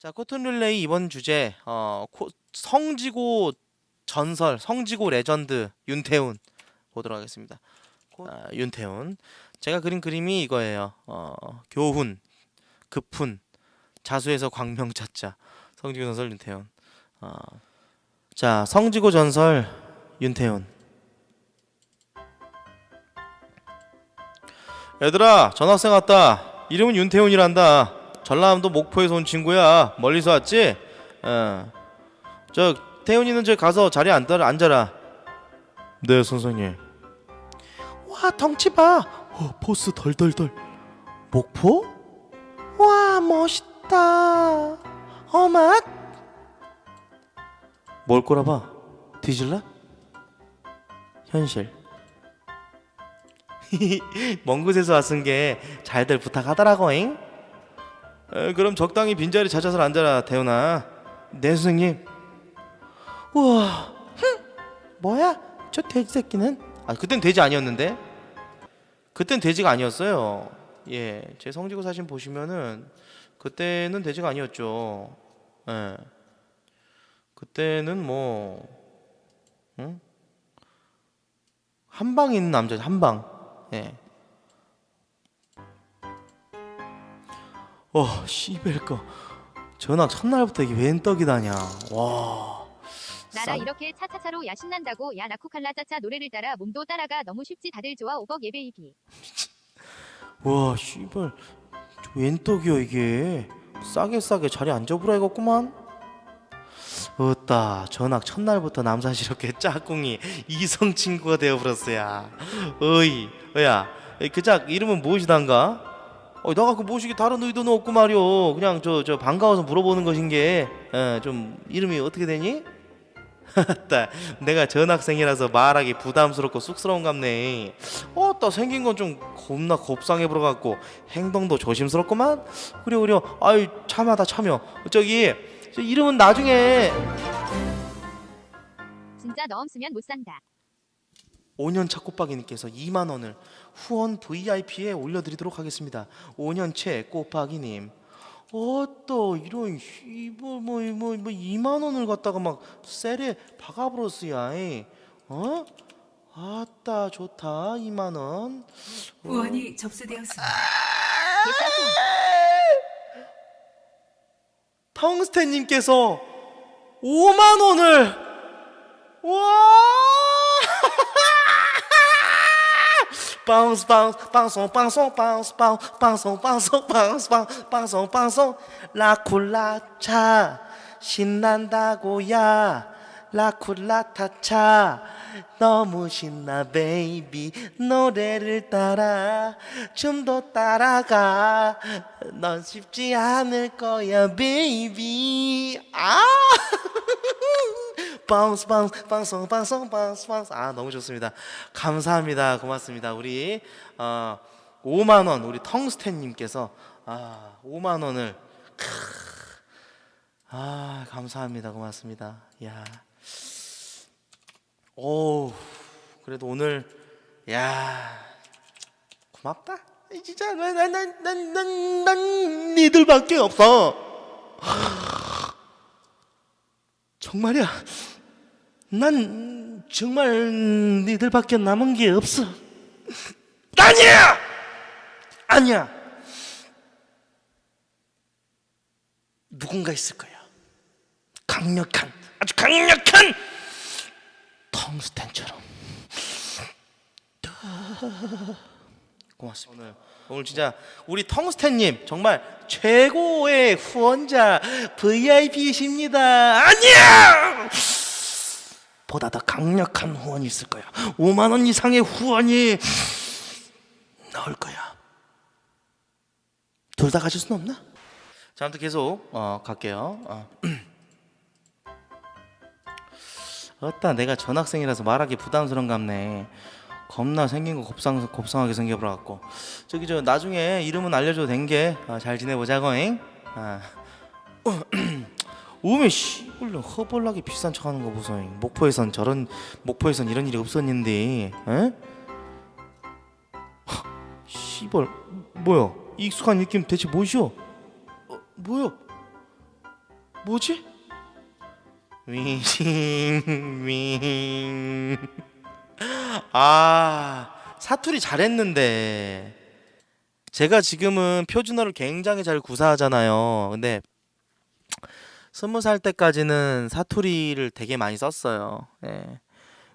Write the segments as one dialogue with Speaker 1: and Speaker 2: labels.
Speaker 1: 자, 코튼 릴레이 이번 주제 어, 코- 성지고 전설, 성지고 레전드 윤태훈 보도록 하겠습니다. 코- 아, 윤태훈. 제가 그린 그림이 이거예요. 어, 교훈, 급훈, 자수에서 광명 찾자. 성지고 전설 윤태훈. 어, 자, 성지고 전설 윤태훈. 얘들아, 전학생 왔다. 이름은 윤태훈이란다. 전라남도 목포에서 온 친구야. 멀리서 왔지? 어. 저 태훈이는 저 가서 자리에 앉아, 앉아라. 네, 선생님. 와, 덩치 봐. 어, 포스 덜덜덜. 목포? 와, 멋있다. 어맛? 뭘 꼬라봐? 뒤질라? 현실. 먼 곳에서 왔은 게 잘들 부탁하더라고잉. 에, 그럼 적당히 빈자리 찾아서 앉아라 태훈아. 네 선생님. 우와. 흠, 뭐야? 저 돼지 새끼는? 아 그땐 돼지 아니었는데? 그땐 돼지가 아니었어요. 예 제 성지고 사진 보시면은 그때는 돼지가 아니었죠. 예. 그때는 뭐 응? 한방 있는 남자 한방. 예 와, 씨벨 거. 전학 첫날부터 이게 웬 떡이 다냐. 와.
Speaker 2: 나라
Speaker 1: 쌈-
Speaker 2: 이렇게 차차차로 야 신난다고 야 나쿠칼라 짜짜 노래를 따라 몸도 따라가 너무 쉽지 다들 좋아 오벅 예베이비
Speaker 1: 와, 씨발. 웬 떡이야 이게. 싸게 싸게 자리 앉아보라이겠구만. 어따 전학 첫날부터 남사시럽게 짝꿍이 이성 친구가 되어버렸어야. 어이, 어야, 그짝 이름은 무엇이단가? 어, 너가 그 모시기 다른 의도는 없고 말이오. 그냥 저 저 반가워서 물어보는 것인 게, 어, 좀 이름이 어떻게 되니? 따, 내가 전학생이라서 말하기 부담스럽고 쑥스러운갑네. 어따 생긴 건 좀 겁나 곱상해 보여갖고 행동도 조심스럽구만. 그래 그래. 아유 참하다 참여. 저기 저 이름은 나중에
Speaker 2: 진짜 너 없으면 못 산다
Speaker 1: 5년 차 꽃박이님께서 2만 원을 후원 VIP에 올려드리도록 하겠습니다. 5년째 꽃박이님. 어또 이런 뭐뭐뭐 뭐, 뭐 2만 원을 갖다가 막 셀에. 이. 어? 아따 좋다 2만 원.
Speaker 3: 후원이 접수되었습니다.
Speaker 2: 개짜증
Speaker 1: 텅스텐님께서 5만 원을 와 바운스 방송 방송 바운스 바운스 방송 방송 바운스 바운스 방송 방송 라쿨라차 신난다고야. 라쿨라타차 너무 신나 베이비 노래를 따라 춤도 따라가. 넌 쉽지 않을 거야 베이비 아! 바운스 바운스 방송 방송 바운스 아 너무 좋습니다. 감사합니다. 고맙습니다. 우리 어 5만 원 우리 텅스텐 님께서 아 5만 원을 크, 아 감사합니다. 고맙습니다. 야 오, 그래도 오늘 야 고맙다. 진짜 난난난난난 니들밖에 없어. 정말이야. 난 정말 니들밖에 남은 게 없어. 아니야. 아니야. 누군가 있을 거야. 강력한 아주 강력한 텅스텐처럼 고맙습니다 오늘 오늘 진짜 우리 텅스텐님 정말 최고의 후원자 VIP이십니다 아니야 보다 더 강력한 후원이 있을 거야 5만 원 이상의 후원이 나올 거야 둘 다 가질 수는 없나? 자 아무튼 계속 어, 갈게요 어. 어따 내가 전학생이라서 말하기 부담스러운갑네. 겁나 생긴 거 곱상 곱상하게 생겨버려갖고 저기 저 나중에 이름은 알려줘도 된게 아, 잘 지내보자고잉. 아. 오메 씨, 물론 허벌나게 비싼 척하는 거 보소잉. 목포에선 저런 목포에선 이런 일이 없었는데, 에? 하, 씨발 뭐야? 익숙한 느낌 대체 뭐시오? 어, 뭐야? 뭐지? 윙, 윙. 아, 사투리 잘했는데. 제가 지금은 표준어를 굉장히 잘 구사하잖아요. 근데 스무 살 때까지는 사투리를 되게 많이 썼어요. 예.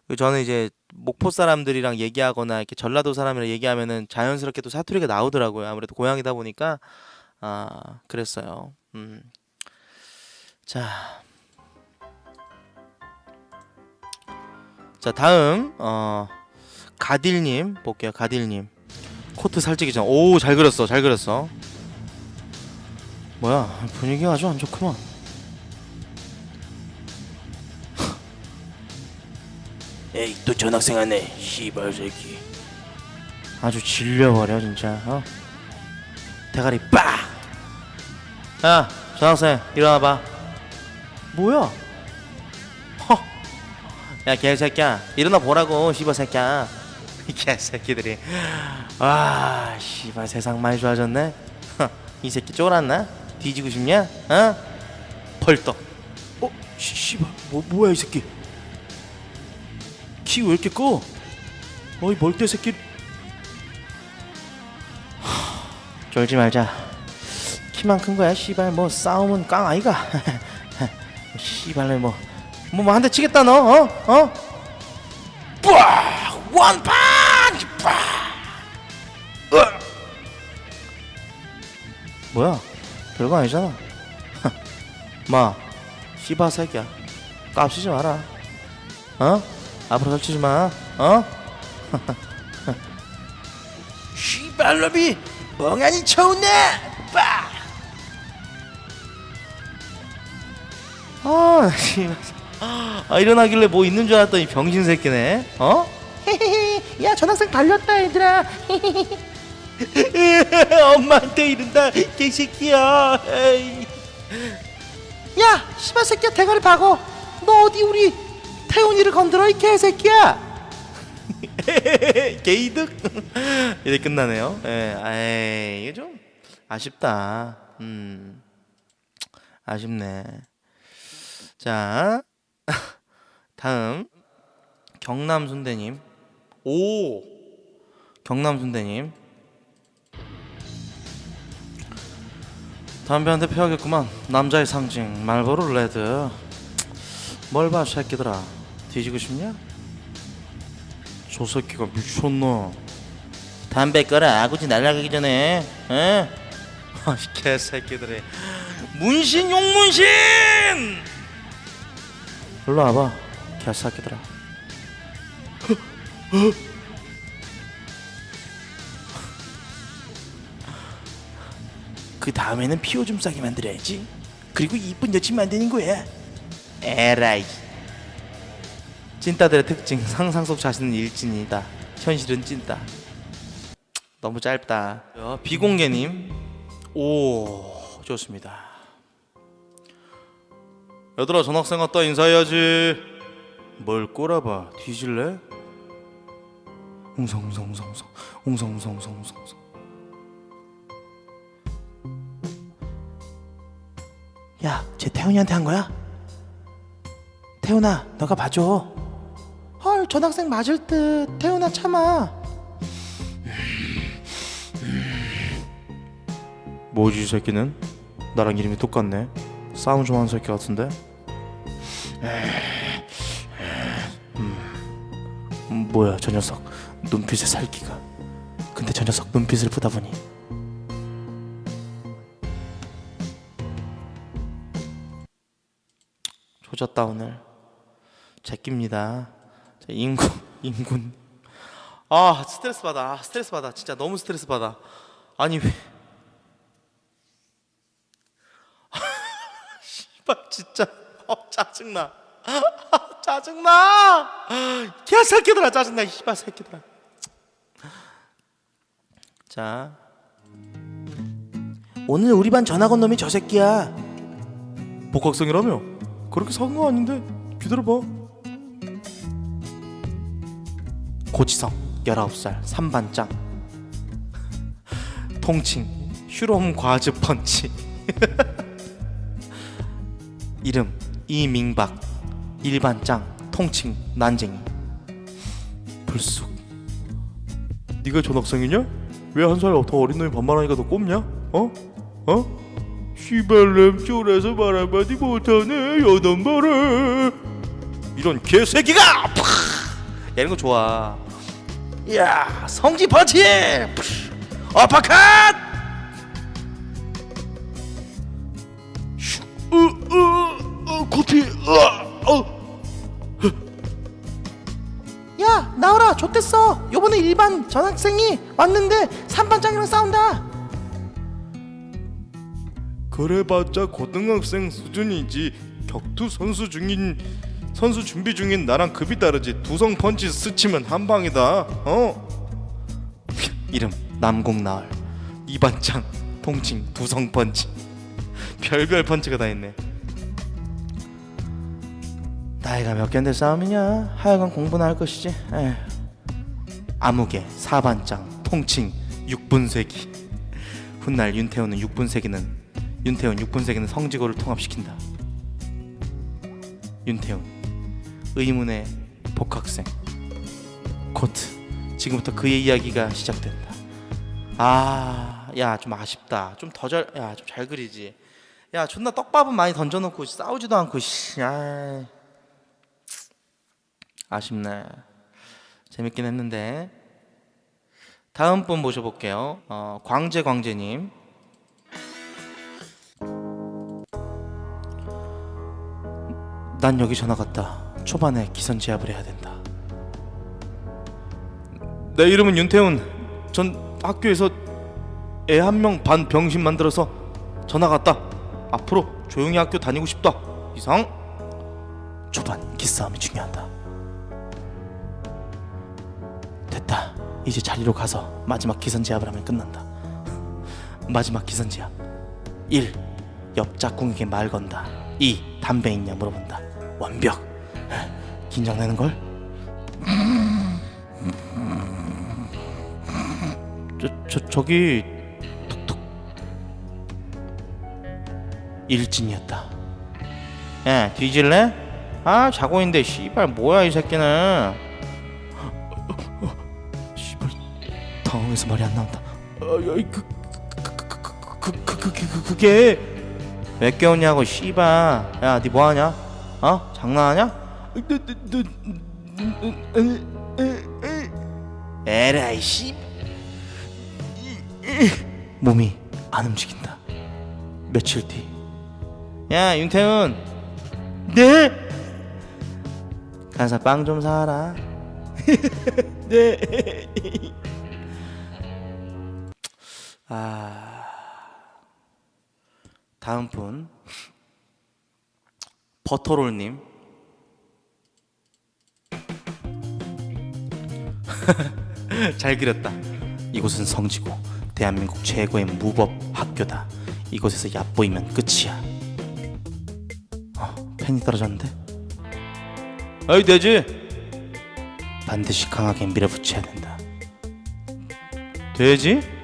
Speaker 1: 그리고 저는 이제 목포 사람들이랑 얘기하거나 이렇게 전라도 사람이랑 얘기하면은 자연스럽게 또 사투리가 나오더라고요. 아무래도 고향이다 보니까 아 그랬어요. 음. 자, 자 다음 어 가딜님 볼게요. 가딜님 코트 살찌기 전. 오 잘 그렸어, 잘 그렸어. 뭐야 분위기가 아주 안 좋구만. 에이 또 전학생 하네 씨발 새끼 아주 질려버려 진짜 어 대가리 빡! 야 전학생 일어나봐 뭐야 허. 야 개새끼야. 일어나 보라고 씨발 새끼야. 이 개새끼들이. 아 씨발 세상 많이 좋아졌네. 허, 이 새끼 쫄았나? 뒤지고 싶냐? 어? 벌떡. 어 씨, 씨발. 뭐 뭐야 이 새끼? 키 왜 이렇게 커? 어이 멀대 새끼. 하, 쫄지 말자. 키만 큰 거야 씨발. 뭐 싸움은 깡 아이가. 씨발래 뭐 뭐 뭐 한 대 치겠다 너 어? 어? 뿌아 원판치 뿌아 으아! 뭐야 별거 아니잖아 마 씨발 새끼야 깝치지 마라 어? 앞으로 설치지 마. 어? 씨발놈이 멍하니 쳐오네. 빠. 아, 씨발. 아 일어나길래 뭐 있는 줄 알았더니 병신 새끼네. 어? 야 전학생 달렸다 얘들아. 엄마한테 이른다 개새끼야. 에이. 야 씨발 새끼야 대가리 박어. 너 어디 우리 태훈이를 건드려 이 개새끼야. 게이득 이제 끝나네요. 예, 에이 이게 좀 아쉽다. 음, 아쉽네. 자, 다음 경남 순대님. 오, 경남 순대님. 담배 한 대 피워야겠구만. 남자의 상징 말보로 레드. 뭘 봐, 새끼들아. 뒤지고 싶냐? 저 새끼가 미쳤나? 담배 꺼라. 아구지 날아가기 전에. 에? 아, 개새끼들이. 문신 용문신! 일로 와봐. 개새끼들아. 그 다음에는 피오 좀 싸게 만들어야지. 그리고 이쁜 여친 만드는 거야. 에라이. 찐따들의 특징 상상 속 자신은 일진이다. 현실은 찐따. 너무 짧다. 어, 비공개님. 오 좋습니다. 얘들아 전학생 왔다 인사해야지. 뭘 꼬라봐 뒤질래? 웅성웅성웅성웅성 웅성웅성웅성웅성 야, 쟤 태훈이한테 한 거야? 태훈아, 너가 봐줘. 헐, 전학생 맞을 듯. 태훈아 참아. 뭐지 이 새끼는? 나랑 이름이 똑같네. 싸움 좀 하는 새끼 같은데. 음, 뭐야 저 녀석. 눈빛의 살기가. 근데 저 녀석 눈빛을 보다 보니. 조졌다 오늘. 제끼입니다. 자, 인군 인군. 아 스트레스 받아. 아, 스트레스 받아. 진짜 너무 스트레스 받아. 아니 왜 씨발 진짜. 어 짜증나. 아, 짜증나. 개새끼들아 짜증나. 이 씨발 새끼들아. 자. 오늘 우리 반 전학 온 놈이 저 새끼야. 복학생이라며? 그렇게 사은 거 아닌데 기다려봐. 고지성 19살 3반장. 통칭 휴롬 과즙 펀치 이름 이민박 일반짱 통칭 난쟁이 불쑥 네가 전학생이냐? 왜 한 살 더 어린 놈이 반말하니까 너 꼽냐? 어? 어? 시발렘 쫄아서 말 한마디 못하네 여덟 말에 이런 개새끼가! 팍! 야 이런 거 좋아 야 성지! 푸쉬! 어퍼컷!
Speaker 4: 좋댔어. 요번에 일반 전학생이 왔는데 3반장이랑 싸운다.
Speaker 1: 그래봤자 고등학생 수준이지 격투 선수 중인 선수 준비 중인 나랑 급이 다르지 두성 펀치 스치면 한 방이다. 어? 이름 남공나을 이반장 통칭 두성 펀치. 별별 펀치가 다 있네. 나이가 몇 개인데 싸움이냐? 하여간 공부나 할 것이지. 에휴. 아무개 사반장 통칭 육분쇄기 훗날 윤태호는 육분쇄기는 윤태훈 6분세기는 성지고를 통합시킨다. 윤태훈 의문의 복학생 코트 지금부터 그의 이야기가 시작된다. 아, 야 좀 아쉽다. 좀 더 잘, 야 좀 잘 그리지. 야 존나 떡밥은 많이 던져놓고 싸우지도 않고 씨, 아, 아쉽네. 재밌긴 했는데 다음 분 모셔볼게요. 어, 광재 광재님. 난 여기 전화 갔다. 초반에 기선 제압을 해야 된다. 내 이름은 윤태훈. 전 학교에서 애 한 명 반 병신 만들어서 전화 갔다. 앞으로 조용히 학교 다니고 싶다. 이상. 초반 기싸움이 중요하다. 이제 자리로 가서 마지막 기선 제압을 하면 끝난다. 마지막 기선 제압. 1. 옆 짝꿍에게 말 건다. 2. 담배 있냐 물어본다. 완벽. 긴장되는 걸? 저, 저 저기 톡톡 일진이었다. 야 뒤질래? 아 자고 있는데 씨발 뭐야 이 새끼는? 당황해서 말이 안 나온다. 그그그 그 그 그 그게 왜 깨웠냐고 씨발 야니 뭐하냐? 어? 장난하냐? 에라이 씨. 몸이 안 움직인다. 며칠 뒤 야 윤태훈. 네? 가서 빵 좀 사라. 네 아. 다음 분. 버터롤님. 잘 그렸다. 이곳은 성지고 대한민국 최고의 무법 학교다. 이곳에서 얕보이면 끝이야. 어, 펜이 떨어졌는데? 어이 되지. 반드시 강하게 밀어붙여야 된다. 되지?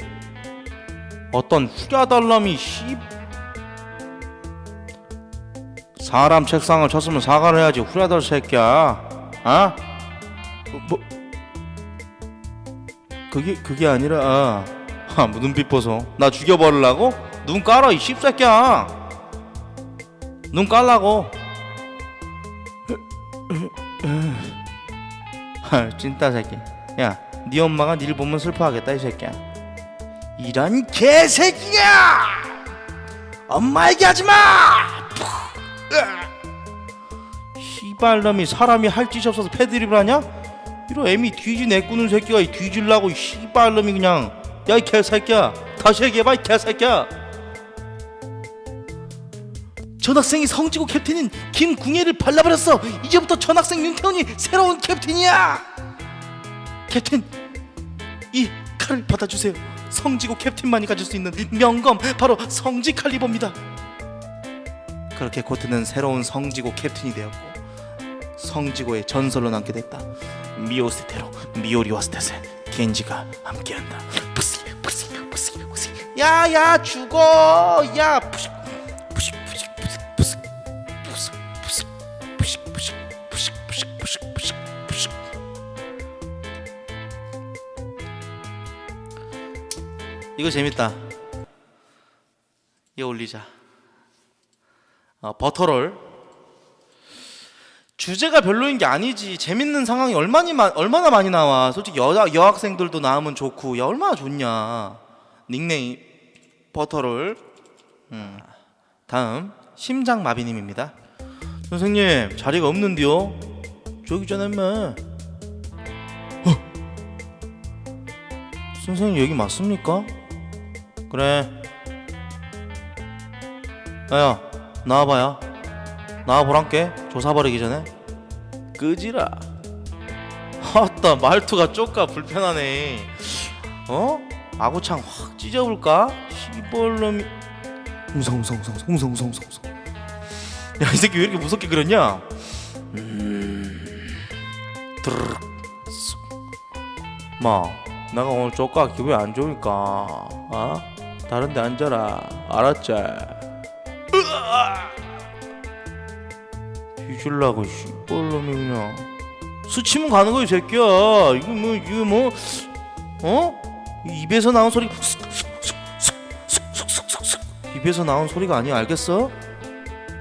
Speaker 1: 어떤 후랴달람이 씨. 사람 책상을 쳤으면 사과를 해야지 후라덜 새끼야. 어? 뭐 그게 그게 아니라 아, 아 눈빛 보소 나 죽여버리려고? 눈 깔아 이 씹새끼야. 눈 깔라고. 아 찐따 새끼. 야네 엄마가 니를 보면 슬퍼하겠다 이 새끼야 이런 개새끼야! 엄마 얘기하지마! 씨발놈이 사람이 할 짓이 없어서 패드립을 하냐? 이런 애미 뒤지 내꾸는 새끼가 이 뒤질라고 이 씨발놈이 그냥. 야 이 개새끼야. 다시 얘기해봐 이 개새끼야. 전학생이 성지고 캡틴인 김궁예를 발라버렸어. 이제부터 전학생 윤태훈이 새로운 캡틴이야. 캡틴 이 칼을 받아주세요 성지고 캡틴만이 가질 수 있는 명검 바로 성지 칼리버입니다 그렇게 고트는 새로운 성지고 캡틴이 되었고 성지고의 전설로 남게 됐다. 미오스테로 미오리와 스테세 겐지가 함께한다. 야야 죽어 야 이거 재밌다. 이거 올리자. 어, 버터롤. 주제가 별로인 게 아니지. 재밌는 상황이 얼마나, 마, 얼마나 많이 나와. 솔직히 여, 여학생들도 나오면 좋고. 야, 얼마나 좋냐. 닉네임 버터롤. 음. 다음 심장마비님입니다. 선생님 자리가 없는데요. 저기 인마. 어. 선생님 여기 맞습니까? 그래. 야야 나와봐야. 나와보란께 조사버리기 전에. 끄지라. 아따 말투가 쪼까 불편하네. 어? 아구창 확 찢어볼까? 시벌놈이. 웅성 웅성 웅성 웅성 웅성 웅성. 야이 새끼 왜 이렇게 무섭게 그렸냐? 음. 드르륵. 마, 내가 오늘 쪼까 기분이 안 좋으니까, 어? 다른 데 앉아라. 알았지? 뒤질라고, 씨발놈이 그냥. 수치면 가는 거야, 이 새끼야. 이거 뭐, 이거 뭐, 어? 이 입에서 나온 소리. 입에서 나온 소리가 아니야, 알겠어?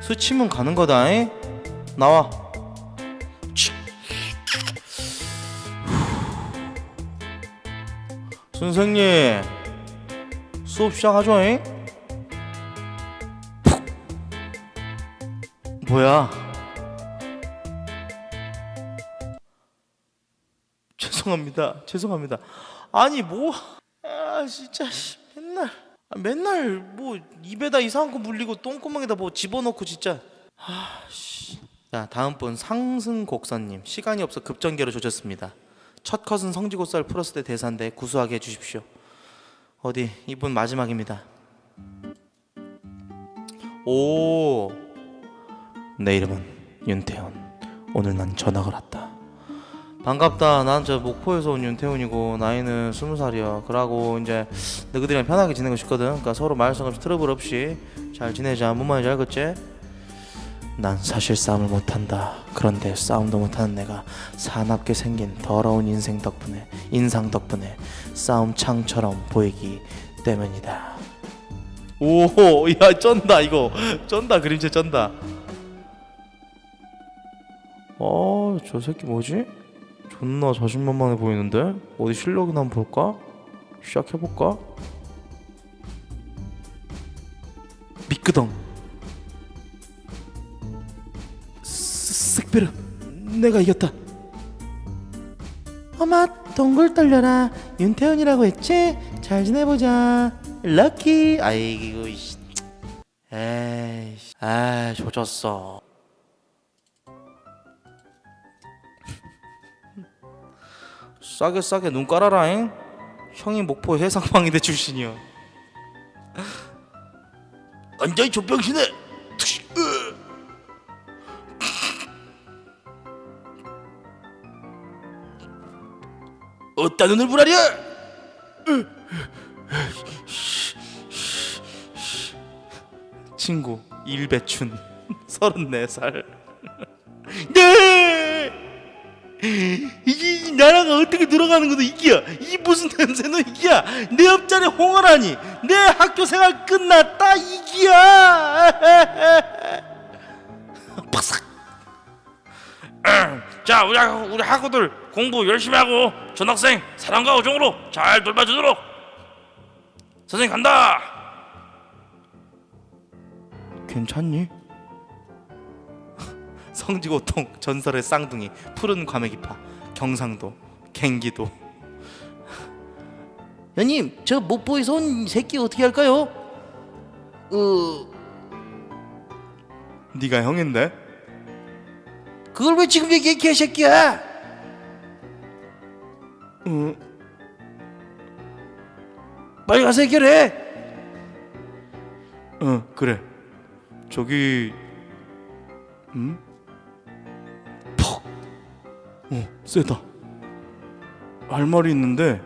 Speaker 1: 스치면 가는 거다, 잉? 나와. 선생님 수업 시작하죠. 뭐야? 죄송합니다 죄송합니다. 아니 뭐 아 진짜 씨, 맨날 아, 맨날 뭐 입에다 이상한 거 물리고 똥구멍에다 뭐 집어넣고 진짜. 아 씨. 자 다음 분 상승 곡선님 시간이 없어 급전개로 조졌습니다 첫 컷은 성지고살 풀었을 때 대사인데 구수하게 해주십시오. 어디 이분 마지막입니다. 오, 내 이름은 윤태훈. 오늘 난 전학을 왔다. 반갑다. 난 저 목포에서 온 윤태훈이고 나이는 스무 살이야. 그러고 이제 너희들이랑 편하게 지내고 싶거든. 그러니까 서로 말썽 없이 트러블 없이 잘 지내자. 뭔 말인지 알겠지? 난 사실 싸움을 못한다. 그런데 싸움도 못하는 내가 사납게 생긴 더러운 인생 덕분에 인상 덕분에 싸움 창처럼 보이기 때문이다. 오, 야 쩐다 이거 쩐다 그림체 쩐다. 어, 저 새끼 뭐지? 존나 자신만만해 보이는데 어디 실력이나 한번 볼까? 시작해 볼까? 미끄덩. 베르 내가 이겼다. 엄마 동굴 떨려라. 윤태훈이라고 했지? 잘 지내보자. 럭키. 아이고 이씨. 에이씨. 아 조졌어. 싸게 싸게 눈 깔아라잉? 형이 목포 해상방위대 출신이야 완전히 족병신해 어따 눈을 부라려? 친구 일배춘 34살. 네! 이 나라가 어떻게 들어가는 것도 이기야. 이 무슨 냄새는 이기야. 내 옆자리 홍어라니. 내 학교 생활 끝났다 이기야. 팍삭
Speaker 5: 자, 우리, 학- 우리 학우들 공부 열심히 하고 전학생 사랑과 우정으로 잘 돌봐주도록 선생님 간다.
Speaker 1: 괜찮니? 성지고통 전설의 쌍둥이 푸른 과메기파 경상도 갱기도 형님 저 목포에서 온 새끼 어떻게 할까요? 어... 네가 형인데? 그걸 왜 지금 얘기해 개새끼야? 어... 빨리 가서 해결해. 어 그래. 저기 음? 퍽! 어 세다. 할 말이 있는데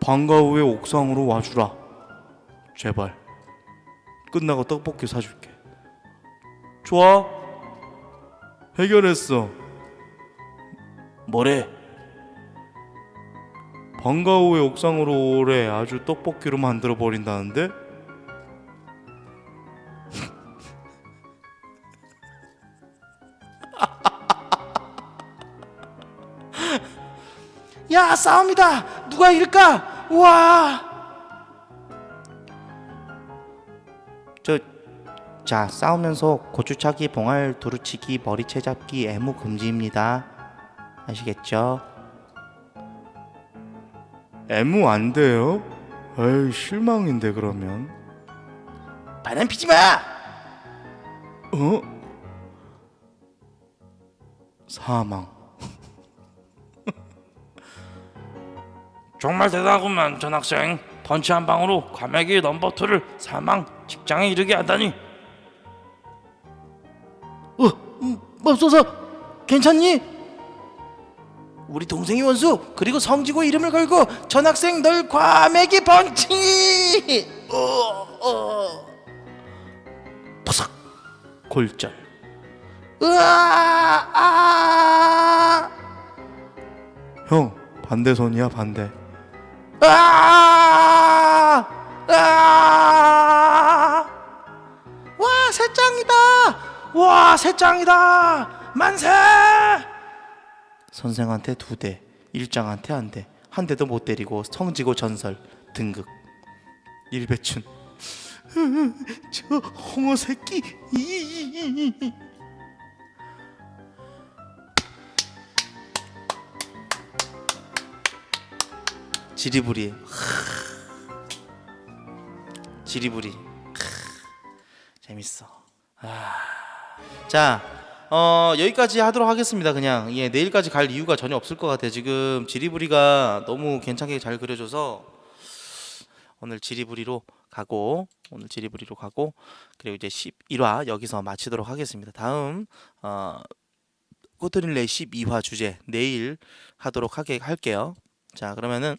Speaker 1: 방과 후에 옥상으로 와주라. 제발. 끝나고 떡볶이 사줄게. 좋아 해결했어. 뭐래? 방과후의 옥상으로 오래 아주 떡볶이로 만들어 버린다는데?
Speaker 4: 야 싸움이다. 누가 이길까? 우와.
Speaker 1: 저, 자 싸우면서 고추차기, 봉알, 두루치기, 머리채 잡기, 애무 금지입니다. 아시겠죠? 애무 안 돼요? 에이 실망인데 그러면.
Speaker 4: 바람 피지 마
Speaker 1: 어? 사망.
Speaker 5: 정말 대단하구만 전 학생 펀치 한 방으로 과메기 넘버 투를 사망 직장에 이르게 하다니
Speaker 4: 어, 음, 맙소사 괜찮니? 우리 동생이 원수 그리고 성지고 이름을 걸고 전학생 널 과메기 펀치 어, 어.
Speaker 1: 퍼삭. 골절.
Speaker 4: 으아 아,
Speaker 1: 형 반대손이야 반대.
Speaker 4: 아, 아, 와 새짱이다 와 새 짱이다 만세
Speaker 1: 선생한테 두 대, 일장한테 한 대, 한 대도 못 때리고 성지고 전설 등극. 일배춘.
Speaker 4: 저 홍어 새끼 이.
Speaker 1: 지리부리. 지리부리. 재밌어. 아. 자, 어, 여기까지 하도록 하겠습니다. 그냥 예, 내일까지 갈 이유가 전혀 없을 것 같아요. 지금 지리부리가 너무 괜찮게 잘 그려줘서 오늘 지리부리로 가고 오늘 지리부리로 가고 그리고 이제 11화 여기서 마치도록 하겠습니다. 다음 어, 꼬트릴레 12화 주제 내일 하도록 하게 할게요. 자, 그러면은